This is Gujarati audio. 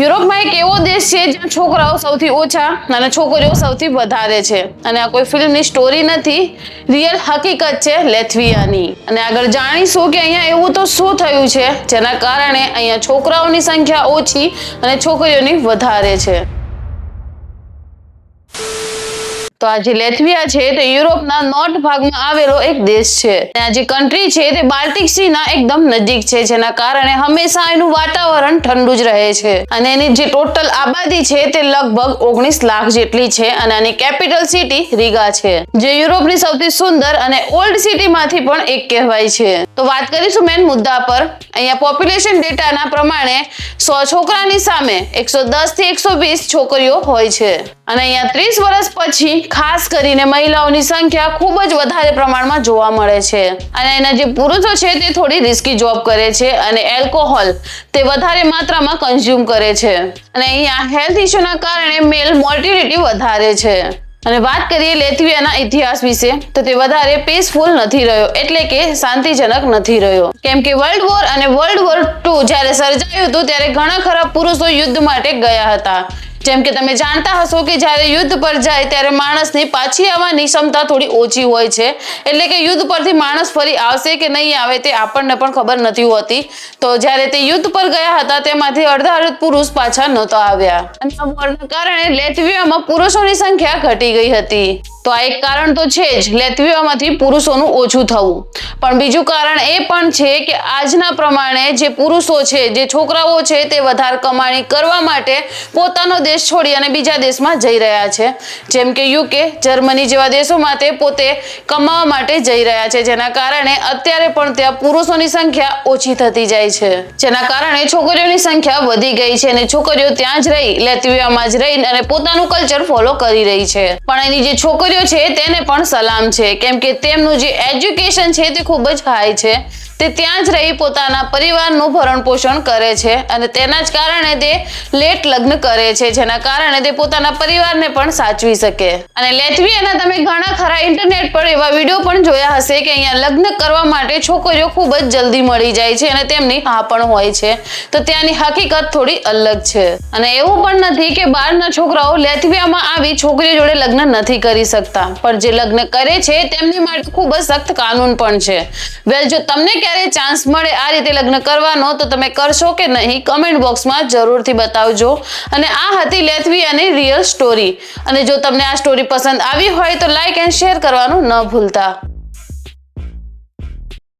યુરોપમાં એક એવો દેશ છે જ્યાં છોકરાઓ સૌથી ઓછા અને છોકરીઓ સૌથી વધારે છે. અને આ કોઈ ફિલ્મની સ્ટોરી નથી રિયલ હકીકત છે લેથવિયાની. અને આગળ જાણીશું કે અહીંયા એવું તો શું થયું છે, જેના કારણે અહીંયા છોકરાઓની સંખ્યા ઓછી અને છોકરીઓની વધારે છે. તો આ જે લેથવિયા છે તે યુરોપના નોર્થ ભાગમાં આવેલો એક દેશ છે. આ જે કન્ટ્રી છે તે બાલ્ટિક સીના એકદમ નજીક છે, જેના કારણે હંમેશા એનું વાતાવરણ ઠંડુ જ રહે છે. અને એની જે ટોટલ આબાદી છે તે લગભગ ઓગણીસ લાખ જેટલી છે અને આની કેપિટલ સિટી રીગા છે, જે યુરોપની સૌથી સુંદર અને ઓલ્ડ સિટીમાંથી પણ એક કહેવાય છે. તો વાત કરીશું મેન મુદ્દા પર. અહીંયા પોપ્યુલેશન ડેટાના પ્રમાણે સો છોકરાની સામે એકસો દસથી એકસો વીસ છોકરીઓ હોય છે. અને અહીંયા ત્રીસ વર્ષ પછી ખાસ કરીને મહિલાઓની સંખ્યા ખૂબ જ વધારે પ્રમાણમાં જોવા મળે છે. અને એના જે પુરુષો છે તે થોડી રિસ્કી જોબ કરે છે અને એલ્કોહોલ તે વધારે માત્રામાં કન્ઝ્યુમ કરે છે. અને અહીંયા હેલ્થ ઇસ્યુના કારણે મેલ મોર્ટિલિટી વધારે છે. અને વાત કરીએ લેથવિયાના ઇતિહાસ વિશે, તો તે વધારે પીસફુલ નથી રહ્યો, એટલે કે શાંતિજનક નથી રહ્યો. કેમ કે વર્લ્ડ વોર અને વર્લ્ડ વોર ટુ જ્યારે સર્જાયું હતું, ત્યારે ઘણા ખરા પુરુષો યુદ્ધ માટે ગયા હતા. જેમ કે તમે જાણતા હશો કે જ્યારે યુદ્ધ પર જાય ત્યારે માણસની પાછી આવવાની ક્ષમતા થોડી ઓછી હોય છે. એટલે કે યુદ્ધ પરથી માણસ ફરી આવશે કે નહીં આવે તે આપણને પણ ખબર નથી હોતી. તો જ્યારે તે યુદ્ધ પર ગયા હતા તેમાંથી અડધા અડધ પુરુષ પાછા નહોતા આવ્યા. અને કારણે લેથવિયામાં પુરુષોની સંખ્યા ઘટી ગઈ હતી. તો આ એક કારણ તો છે જ, લેથવિયામાંથી પુરુષોનું ઓછું થવું. પણ બીજું કારણ એ પણ છે કે આજના પ્રમાણે જે પુરુષો છે, જે છોકરાઓ છે, તે વધારે કમાણી કરવા માટે પોતાનો દેશ છોડી અને બીજા દેશમાં જઈ રહ્યા છે. જેમ કે યુકે, જર્મની જેવા દેશોમાં તે પોતે કમાવા માટે જઈ રહ્યા છે, જેના કારણે અત્યારે પણ ત્યાં પુરુષોની સંખ્યા ઓછી થતી જાય છે. જેના કારણે છોકરીઓની સંખ્યા વધી ગઈ છે અને છોકરીઓ ત્યાં જ રહી લેતવિયામાં જ રહી અને પોતાનું કલ્ચર ફોલો કરી રહી છે. પણ એની જે છોકરીઓ છે, તેને પણ સલામ છે. કેમ કે તેમનું જે એજ્યુકેશન છે, તે ખૂબ જ હાઈ છે. તે ત્યાં જ રહી પોતાના પરિવારનું ભરણ પોષણ કરે છે અને તેના જ કારણે તે લેટ લગ્ન કરે છે, જેના કારણે તે પોતાના પરિવારને પણ સાચવી શકે. અને લેથવિયાના તમે ઘણા ખરા ઇન્ટરનેટ પર એવા વીડિયો પણ જોયા હશે કે અહીંયા લગ્ન કરવા માટે છોકરીઓ ખૂબ જ જલ્દી મળી જાય છે અને તેમની હા પણ હોય છે. તો ત્યાંની હકીકત થોડી અલગ છે. અને એવું પણ નથી કે બહારના છોકરાઓ લેથવિયામાં આવી છોકરીઓ જોડે લગ્ન નથી કરી શકતા. પણ જે લગ્ન કરે છે, તેમની માટે ખૂબ જ સખ્ત કાનૂન પણ છે. વેલ જો તમને ક્યારે ચાન્સ મળે આ રીતે લગ્ન કરવાનો તો તમે કરશો કે નહીં કમેન્ટ બોક્સમાં જરૂરથી બતાવજો. અને આ હતી લેથવી અને રિયલ સ્ટોરી અને જો તમને આ સ્ટોરી પસંદ આવી હોય તો લાઈક એન્ડ શેર કરવાનું ન ભૂલતા.